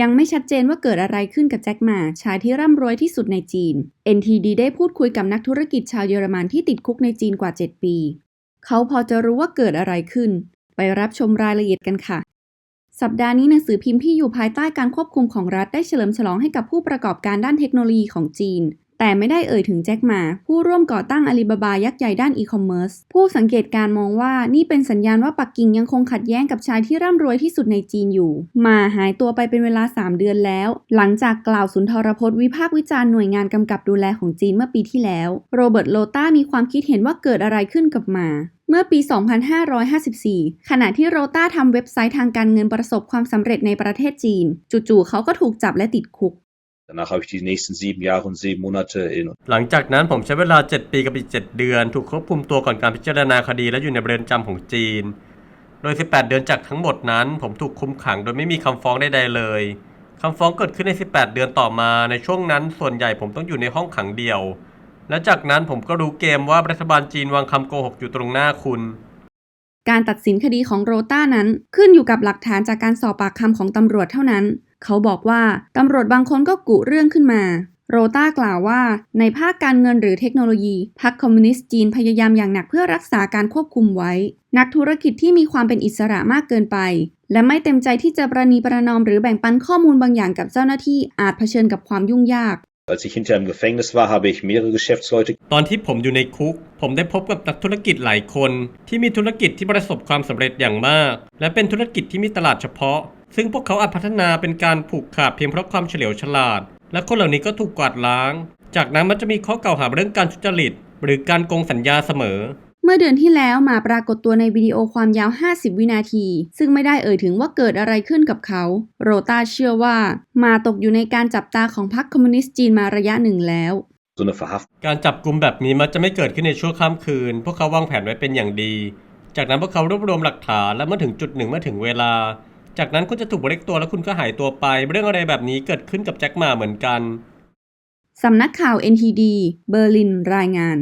ยังไม่ชัดเจนว่าเกิดอะไรขึ้นกับแจ็คหมาชายที่ร่ำรวยที่สุดในจีน NTD ได้พูดคุยกับนักธุรกิจชาวเยอรมันที่ติดคุกในจีนกว่า 7 ปี เขาพอจะรู้ว่าเกิดอะไรขึ้น ไปรับชมรายละเอียดกันค่ะ สัปดาห์นี้หนังสือพิมพ์ที่อยู่ภายใต้การควบคุมของรัฐได้เฉลิมฉลองให้กับผู้ประกอบการด้านเทคโนโลยีของจีน แต่ไม่ได้เอ่ยถึงแจ็คหมา ผู้ร่วมก่อตั้งอาลีบาบายักษ์ใหญ่ด้านอีคอมเมิร์ซผู้สังเกตการมองว่านี่เป็นสัญญาณว่าปักกิ่งยังคงขัดแย้งกับชายที่ร่ำรวยที่สุดในจีนอยู่มาหายตัวไปเป็นเวลา 3 เดือนแล้ว หลังจากกล่าวสุนทรพจน์วิพากษ์วิจารณ์หน่วยงานกำกับดูแลของจีนเมื่อปีที่แล้ว โรเบิร์ตโลต้ามีความคิดเห็นว่าเกิดอะไรขึ้นกับมาเมื่อปี 2554 ขณะที่โรต้าทำเว็บไซต์ทางการเงินประสบความสำเร็จในประเทศจีน จู่ๆเขาก็ถูกจับและติดคุก Danach habe ich die nächsten sieben Jahre und sieben Monate in หลังจากนั้นผมใช้เวลา 7 ปีกับอีก 7 เดือน ถูกควบคุมตัวก่อนการพิจารณาคดีและอยู่ในเรือนจำของจีน โดย 18 เดือนจากทั้งหมดนั้น ผมถูกคุมขังโดยไม่มีคำฟ้องใดๆเลยคำฟ้องเกิดขึ้นใน 18 เดือนต่อมา ในช่วงนั้นส่วนใหญ่ผมต้องอยู่ในห้องขังเดียว และจากนั้นผมก็รู้เกมว่ารัฐบาลจีนวางคำโกหกอยู่ตรงหน้าคุณ การตัดสินคดีของโรต้านั้นขึ้นอยู่กับหลักฐานจากการสอบปากคำของตำรวจเท่านั้น เขาบอกว่าตำรวจบางคนก็กุเรื่องขึ้นมาโรต้ากล่าวว่า ในภาคการเงินหรือเทคโนโลยี พรรคคอมมิวนิสต์จีนพยายามอย่างหนักเพื่อรักษาการควบคุมไว้ นักธุรกิจที่มีความเป็นอิสระมากเกินไป และไม่เต็มใจที่จะประนีประนอมหรือแบ่งปันข้อมูลบางอย่างกับเจ้าหน้าที่อาจเผชิญกับความยุ่งยาก ตอนที่ผมอยู่ในคุก ผมได้พบกับนักธุรกิจหลายคน ที่มีธุรกิจที่ประสบความสำเร็จอย่างมาก และเป็นธุรกิจที่มีตลาดเฉพาะ ซึ่งพวกเขาอาจพัฒนาเป็นการผูกขาดเพียงเพราะความเฉลียวฉลาด และคนเหล่านี้ก็ถูกกวาดล้าง จากนั้นมันจะมีข้อกล่าวหาเรื่องการทุจริต หรือการโกงสัญญาเสมอ เมื่อเดือนที่แล้วมาปรากฏตัวในวิดีโอความยาว 50 วินาที ซึ่งไม่ได้เอ่ยถึงว่าเกิดอะไรขึ้นกับเขา โรต้าเชื่อว่า มาตกอยู่ในการจับตาของพรรคคอมมิวนิสต์จีนมาระยะหนึ่งแล้ว so eine Verhaftung การจับกลุ่มแบบนี้มักจะไม่เกิดขึ้นในชั่วข้ามคืน พวกเขาวางแผนไว้เป็นอย่างดี จากนั้นพวกเขารวบรวมหลักฐานและเมื่อถึงจุดหนึ่งเมื่อถึงเวลา จากนั้นคุณจะถูกเล็กตัวแล้วคุณก็หายตัวไป เรื่องอะไรแบบนี้เกิดขึ้นกับแจ็คหมาเหมือนกัน สำนักข่าว NTD เบอร์ลินรายงาน